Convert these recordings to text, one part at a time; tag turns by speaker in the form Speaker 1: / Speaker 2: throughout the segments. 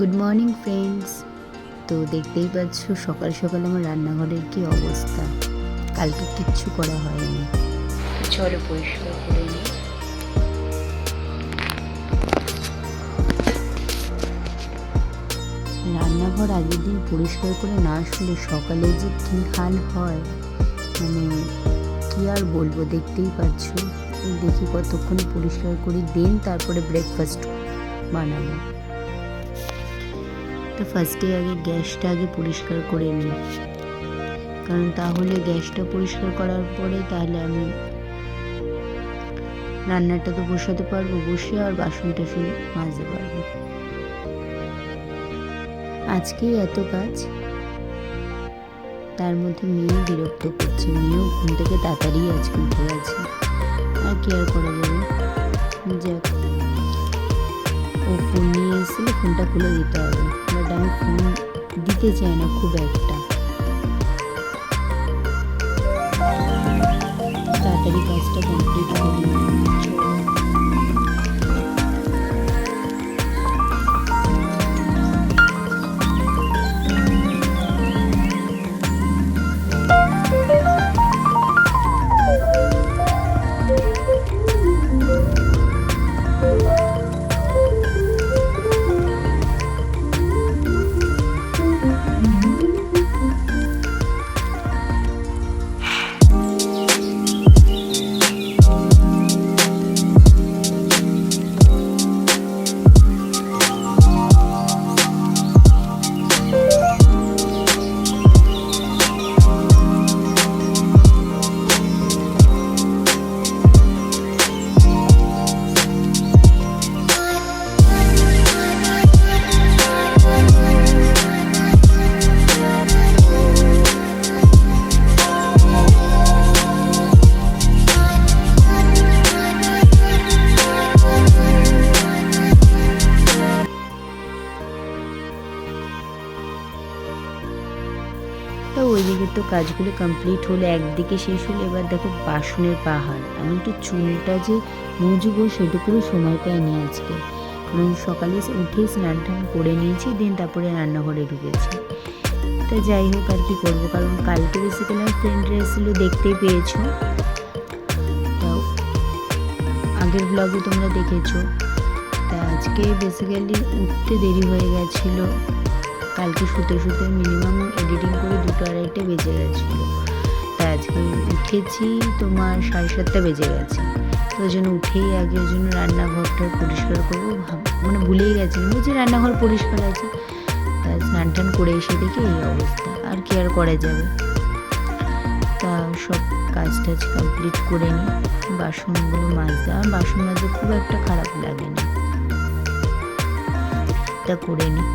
Speaker 1: Good morning friends তো দেখতেই পাচ্ছ সকাল সকাল আমার রান্নাঘরের কি অবস্থা? কালকে কিচ্ছু করা হয়নি। চলো পরিষ্কার করে নিই রান্নাঘর আগের দিন পরিষ্কার করে না আসলে সকালে যে কী হাল হয় মানে কি আর বলব দেখতেই পাচ্ছ। দেখি কতক্ষণ পরিষ্কার করি দেন তারপরে ব্রেকফাস্ট বানাবো। তো ফার্স্টে আগে গ্যাসটা আগে পরিষ্কার করে নিই। কারণ তাহলে গ্যাসটা পরিষ্কার করার পরে তাহলে আমি রান্নাটা তো বসাতে পারব, বসে আর বাসন টাসন মাজতে পারব। আজকেই এত কাজ। তার মধ্যে মেয়ে বিরক্ত করছে, মেয়েও ঘুম থেকে তাড়াতাড়ি আজকে উঠে গেছে। আর কি আর করা যাবে? যাক, ও ফোন ফোনটা খুলে দিতে হবে। বাট আমি ফোন দিতে চাই না খুব একটা। তাড়াতাড়ি কাজটা কমপ্লিট করি ওইদিকে তো কাজগুলো কমপ্লিট হলো, একদিকে শেষ হলো, এবার দেখো বাসনের পাহাড়। একটু চুলটা যে মুজবো সেটুকুরও সময় পাইনি আজকে। কারণ সকালে উঠে স্নান টান করে নিয়েছি দিন তারপরে রান্নাঘরে ঢুকেছি। তা যাই হোক আর কি করব, কারণ কালকে বেসিক্যালি আমার ফ্রেন্ডরা এসেছিল, দেখতেই পেয়েছ। তাও আগের ব্লগে তোমরা দেখেছ। তা আজকে বেসিক্যালি উঠতে দেরি হয়ে গেছিল। কালকে শুতে শুতে মিনিমাম এডিটিং করে দুটো আড়াইটে বেজে গেছিল। তাই আজকে উঠেছি তোমার সাড়ে সাতটা বেজে গেছে। তো ওই জন্য উঠেই আগে ওই জন্য রান্নাঘরটা পরিষ্কার করব। মানে ভুলেই গেছিলাম যে রান্নাঘর পরিষ্কার আছে। তা স্নান টান করে এসে দেখি এই অবস্থা। আর কি আর করা যাবে? তা সব কাজ টাজ কমপ্লিট করে নিই। বাসনগুলো মাজতে আর বাসন মাজতে খুব একটা খারাপ লাগে না তা করে নিই।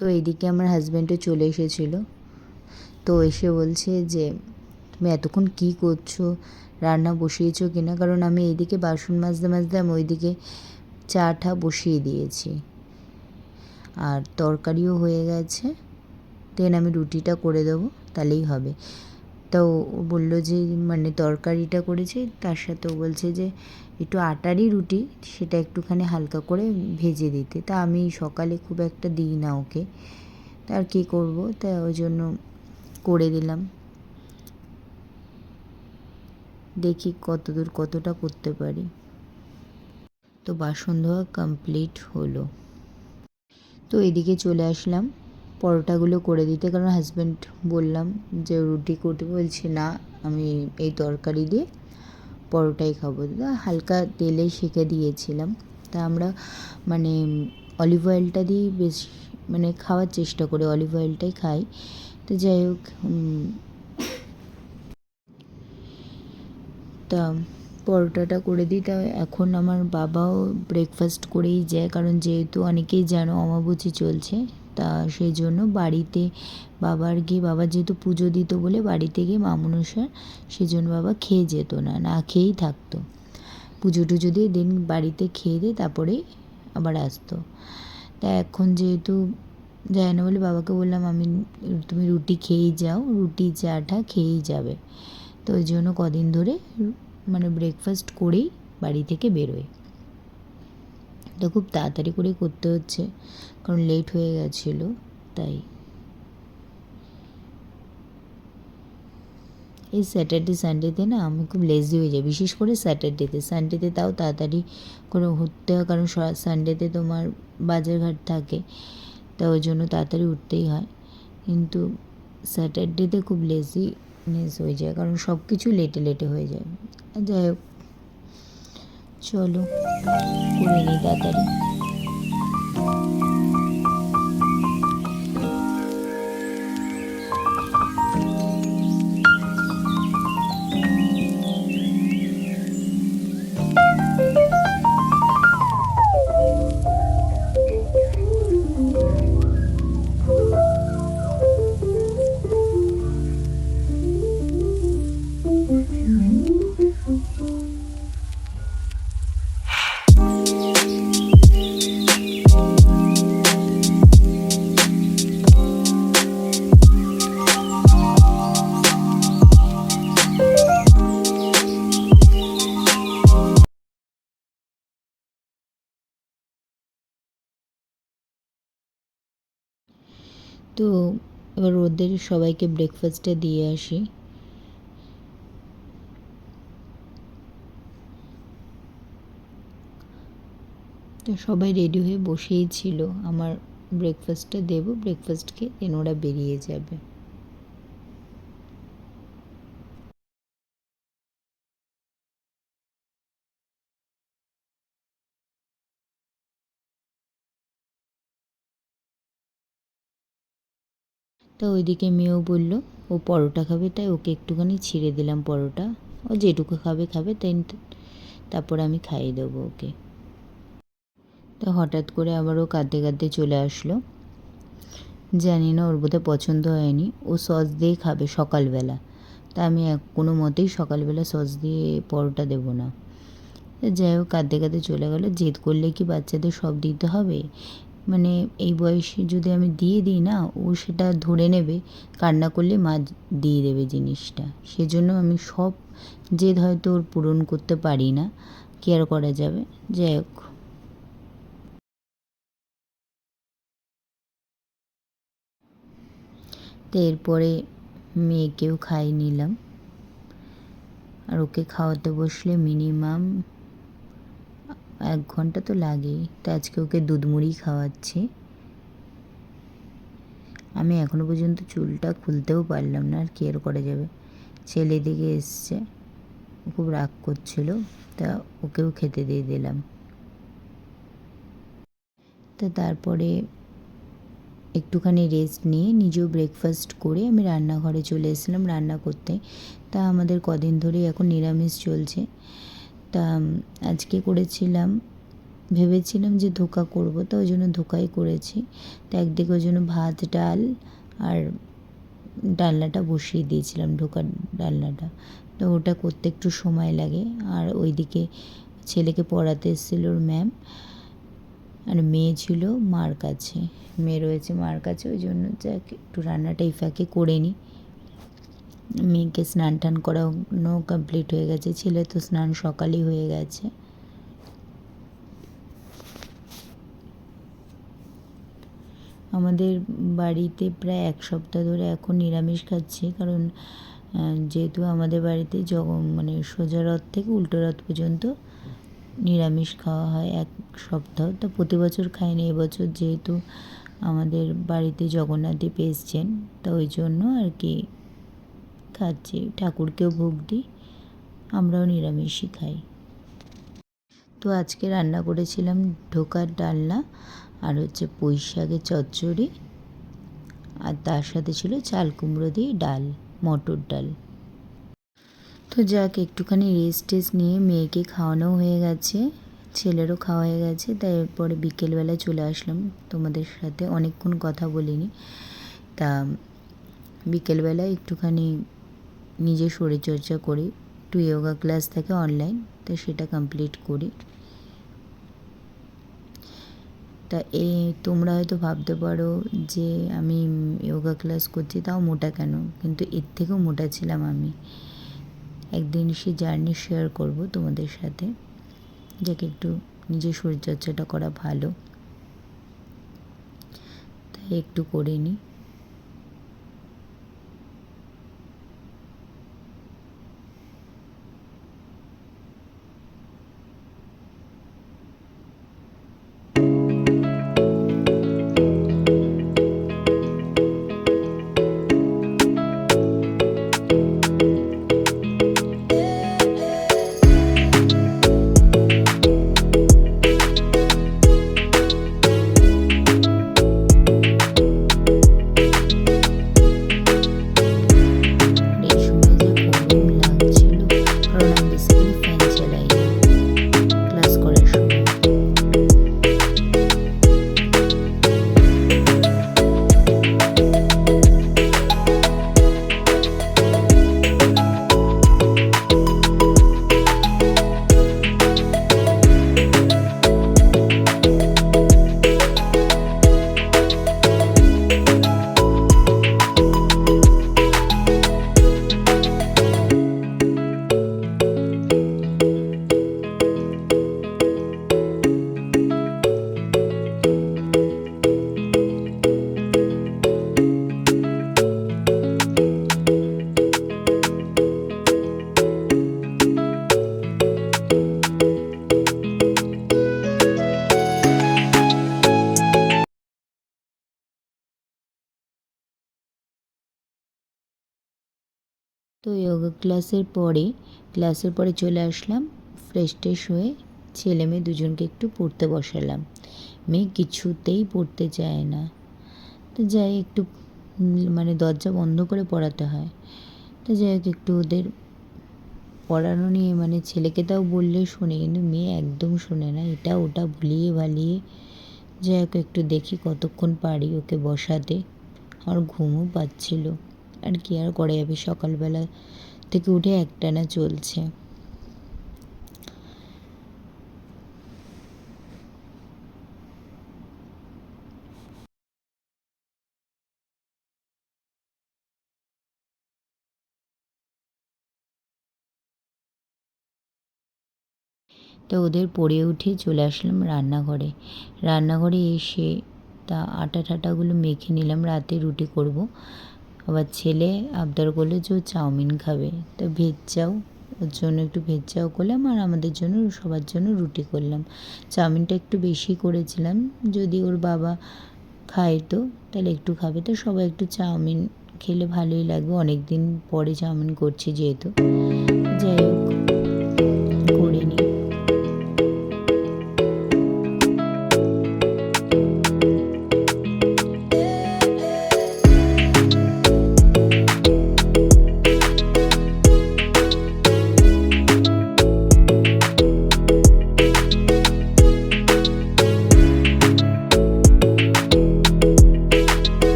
Speaker 1: তো এদিকে আমার হাজব্যান্ডও চলে এসেছিল। তো এসে বলছে যে, তুমি এতক্ষণ কী করছ? রান্না বসিয়েছো কিনা? কারণ আমি এইদিকে বাসন মাজতে মাজতে আমি ওইদিকে চাটা বসিয়ে দিয়েছি। আর তরকারিও হয়ে গেছে। দেন আমি রুটিটা করে দেবো, তাহলেই হবে। তো ও বলল যে মানে তরকারিটা করেছে, তার সাথে ও বলছে যে, একটু আটারই রুটি, সেটা একটুখানি হালকা করে ভেজে দিতে। তা আমি সকালে খুব একটা দিই না ওকে। তা আর কী করব? তা ওই জন্য করে দিলাম। দেখি কতদূর কতটা করতে পারি। তো বাসন ধোয়া কমপ্লিট হলো। তো এদিকে চলে আসলাম। পরোটাগুলো করে দিতে, কারণ হাজব্যান্ড বললাম যে রুটি করতে বলছে, না, আমি এই তরকারি দিয়ে পরোটাই খাব। হালকা তেলে সেঁকে দিয়েছিলাম। তা আমরা মানে অলিভ অয়েলটা দিয়ে বেশ মানে খাওয়ার চেষ্টা করি অলিভ অয়েলটাই খাই। তো যাই হোক তা পরোটাটা করে দিই। তা এখন আমার বাবাও ব্রেকফাস্ট করেই যায়, কারণ যেহেতু অনেকেই জানো অমাবুচি চলছে তা সেই জন্য বাড়িতে বাবার গিয়ে বাবা যেহেতু পুজো দিত বলে বাড়িতে গিয়ে মামনসার সেই জন্য বাবা খেয়ে যেত না না খেয়েই থাকতো। পুজো টুজো দিয়ে দিন বাড়িতে খেয়ে দিয়ে তারপরেই আবার আসতো। তা এখন যেহেতু যায় না বলে বাবাকে বললাম, আমি তুমি রুটি খেয়েই যাও, রুটি, চাটা খেয়েই যাবে। তো ওই জন্য কদিন ধরে মানে ব্রেকফাস্ট করেই বাড়ি থেকে বেরোয় তো খুব তাড়াতাড়ি করে করতে হচ্ছে, কারণ লেট হয়ে গেছিল, তাই। এই স্যাটারডে সানডেতে না আমি খুব লেজি হয়ে যাই, বিশেষ করে স্যাটারডেতে সানডেতে তাও তাড়াতাড়ি করে উঠতে হয়, কারণ সানডেতে তোমার বাজারঘাট থাকে, তা ওই জন্য তাড়াতাড়ি উঠতেই হয়। কিন্তু স্যাটারডেতে খুব লেজিনেস হয়ে যায়, কারণ সব কিছু লেটে লেটে হয়ে যায়। যাই হোক চলো করে নিই তাড়াতাড়ি এবার ওদের সবাইকে ব্রেকফাস্টে দিয়ে আসি। তো সবাই রেডি হয়ে বসেই ছিল, আমার ব্রেকফাস্টটা দেবো ব্রেকফাস্ট খেয়ে ওরা বেরিয়ে যাবে। তা ওইদিকে মেয়েও বলল, ও পরোটা খাবে, তাই ওকে একটুখানি ছিঁড়ে দিলাম পরোটা। ও যেটুকু খাবে খাবে, তাই তারপর আমি খাইয়ে দেবো ওকে। তো হঠাৎ করে আবার ও কাঁদতে কাঁদতে চলে আসলো। জানি না, ওর বোধহয় পছন্দ হয়নি। ও সস দিয়ে খাবে সকালবেলা। তা আমি এক, কোনো মতেই সকালবেলা সস দিয়ে পরোটা দেবো না। যাই হোক, কাঁদতে কাঁদতে চলে গেলো। জেদ করলে কি বাচ্চাদের সব দিতে হবে? মানে এই বয়সে যদি আমি দিয়ে দিই না, ও সেটা ধরে নেবে, কান্না করলে মা দিয়ে দেবে জিনিসটা। সেজন্য আমি সব জেদ হয়তো ওর পূরণ করতে পারি না। কেয়ার করা যাবে? যাই হোক। তো এরপরে মেয়েকেও খাইয়ে নিলাম। আর ওকে খাওয়াতে বসলে মিনিমাম এক ঘণ্টা তো লাগেই। তো আজকে ওকে দুধ মুড়ি খাওয়াচ্ছি। আমি এখনও পর্যন্ত চুলটা খুলতেও পারলাম না, আর কেয়ার করা যাবে? ছেলে দিকে এসছে খুব রাগ করছিল, তা ওকেও খেতে দিয়ে দিলাম। তা তারপরে একটুখানি রেস্ট নিয়ে নিজেও ব্রেকফাস্ট করে আমি রান্নাঘরে চলে এসেছিলাম রান্না করতে। তা আমাদের কদিন ধরেই এখন নিরামিষ চলছে। তা আজকে করেছিলাম। ভেবেছিলাম যে ধোকা করব, তো ওই জন্য ধোকাই করেছি। তো একদিকে ওই জন্য ভাত, ডাল আর ডালনাটা বসিয়ে দিয়েছিলাম, ঢোকার ডালনাটা। তো ওটা করতে একটু সময় লাগে। আর ওইদিকে ছেলেকে পড়াতে এসেছিল ওর ম্যাম। আর মেয়ে ছিল মার কাছে। মেয়ে রয়েছে মার কাছে, ওই জন্য যাক, একটু রান্নাটা এই ফাঁকে করে নিই। মেয়েকে স্নান টান করানো কমপ্লিট হয়ে গেছে। ছেলে তো স্নান সকালেই হয়ে গেছে। আমাদের বাড়িতে প্রায় এক সপ্তাহ ধরে এখন নিরামিষ খাচ্ছি, কারণ যেহেতু আমাদের বাড়িতে জগ মানে সোজা রথ থেকে উল্টো রথ পর্যন্ত নিরামিষ খাওয়া হয় এক সপ্তাহ। তো প্রতি বছর খাইনি, এবছর যেহেতু আমাদের বাড়িতে জগন্নাথ দেব এসছেন, তো ওই জন্য আর কি খাচ্ছি, ঠাকুরকেও ভোগ দিই, আমরাও নিরামিষই খাই। তো আজকে রান্না করেছিলাম ঢোকার ডালনা আর হচ্ছে পুঁই শাকের চচ্চড়ি আর তার সাথে ছিল চাল কুমড়ো দিয়ে ডাল, মটর ডাল। তো যাক, একটুখানি রেস্ট টেস্ট নিয়ে মেয়েকে খাওয়ানো হয়ে গেছে, ছেলেরও খাওয়া হয়ে গেছে, তাই এরপরে বিকেলবেলায় চলে আসলাম। তোমাদের সাথে অনেকক্ষণ কথা বলিনি, তা বিকেলবেলায় একটুখানি নিজে শরীরচর্চা করি, একটু যোগা ক্লাস থাকে অনলাইন তো সেটা কমপ্লিট করি। তা এ, তোমরা হয়তো ভাবতে পারো যে আমি যোগা ক্লাস করছি, তাও মোটা কেন? কিন্তু এর থেকেও মোটা ছিলাম আমি। একদিন সে জার্নি শেয়ার করব তোমাদের সাথে, যাকে একটু নিজের শরীরচর্চাটা করা ভালো। তাই একটু করে নিই। ক্লাসের পরে ক্লাসের পরে চলে আসলাম ফ্রেশ ট্রেশ হয়ে ছেলে মেয়ে দুজনকে একটু পড়তে বসালাম। মেয়ে কিছুতেই পড়তে চায় না। তো যাই একটু মানে দরজা বন্ধ করে পড়াতে হয়। তো যাই হোক, একটু ওদের পড়ানো নিয়ে মানে ছেলেকে তাও বললে শোনে, কিন্তু মেয়ে একদম শোনে না। এটা ওটা ভুলিয়ে ভালিয়ে যাই হোক, একটু দেখি কতক্ষণ পারি ওকে বসাতে। আর ঘুমও পাচ্ছিলো। আর কি আর করা যাবে? সকালবেলা থেকে উঠে একটানা চলছে তো ওদের পড়ে উঠে চলে আসলাম রান্নাঘরে। রান্নাঘরে এসে তা আটা ঠাটাগুলো মেখে নিলাম, রাতে রুটি করব। আবার ছেলে আবদার করলে যে চাউমিন খাবে। তো ভেজ চাও ওর জন্য একটু ভেজ চাও করলাম আর আমাদের জন্য, সবার জন্য রুটি করলাম। চাউমিনটা একটু বেশি করেছিলাম, যদি ওর বাবা খায় তো, তাহলে একটু খাবে। তো সবাই একটু চাউমিন খেলে ভালোই লাগবে। অনেক দিন পরে চাউমিন করছি যেহেতু।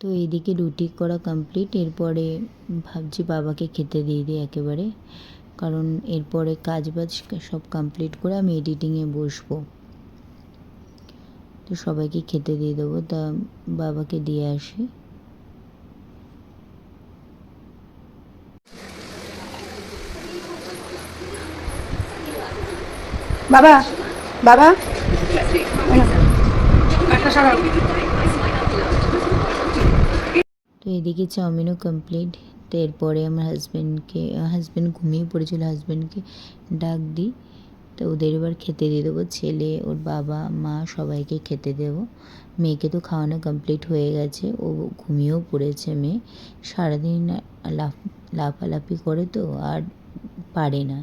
Speaker 1: তো এইদিকে রুটি করা কমপ্লিট এরপরে ভাবছি বাবাকে খেতে দিয়ে দিই একেবারে। কারণ এরপরে কাজ বাজ সব কমপ্লিট করে আমি এডিটিংয়ে বসবো। তো সবাইকে খেতে দিয়ে দেবো তা বাবাকে দিয়ে আসি।
Speaker 2: বাবা বাবা?
Speaker 1: তো এদিকে চাউমিনও কমপ্লিট তো এরপরে আমার হাজব্যান্ডকে হাজব্যান্ড ঘুমিয়ে পড়েছিল হাজব্যান্ডকে ডাক দিই। তো ওদের এবার খেতে দিয়ে দেবো। ছেলে, ওর বাবা, মা সবাইকে খেতে দেবো। মেয়েকে তো খাওয়ানো কমপ্লিট হয়ে গেছে। ও ঘুমিয়েও পড়েছে মেয়ে। সারাদিন লাফ, লাফালাফি করে তো আর পারে না।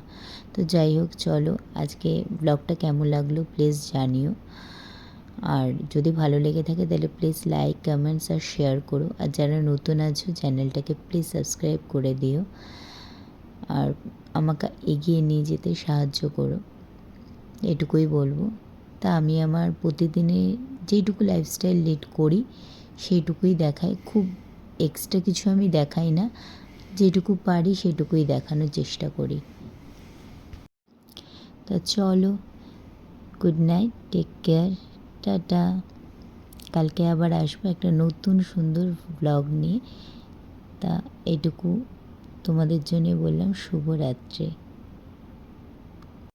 Speaker 1: তো যাই হোক, চলো আজকে ব্লগটা কেমন লাগল প্লিজ জানিও। আর যদি ভালো লেগে থাকে তাহলে প্লিজ লাইক কমেন্টস আর শেয়ার করো। আর যারা নতুন আছো চ্যানেলটাকে প্লিজ সাবস্ক্রাইব করে দিও। আর আমাকে এগিয়ে নিয়ে যেতে সাহায্য করো। এটুকুই বলব। তা আমি আমার প্রতিদিনে যেইটুকু লাইফস্টাইল লিড করি, সেইটুকুই দেখাই। খুব এক্সট্রা কিছু আমি দেখাই না। যেটুকু পারি সেটুকুই দেখানোর চেষ্টা করি। তা চলো good night take care tata. কালকে আবার আসব একটা নতুন সুন্দর ব্লগ নিয়ে। তা এটুকু তোমাদের জন্য বললাম, শুভরাত্রি।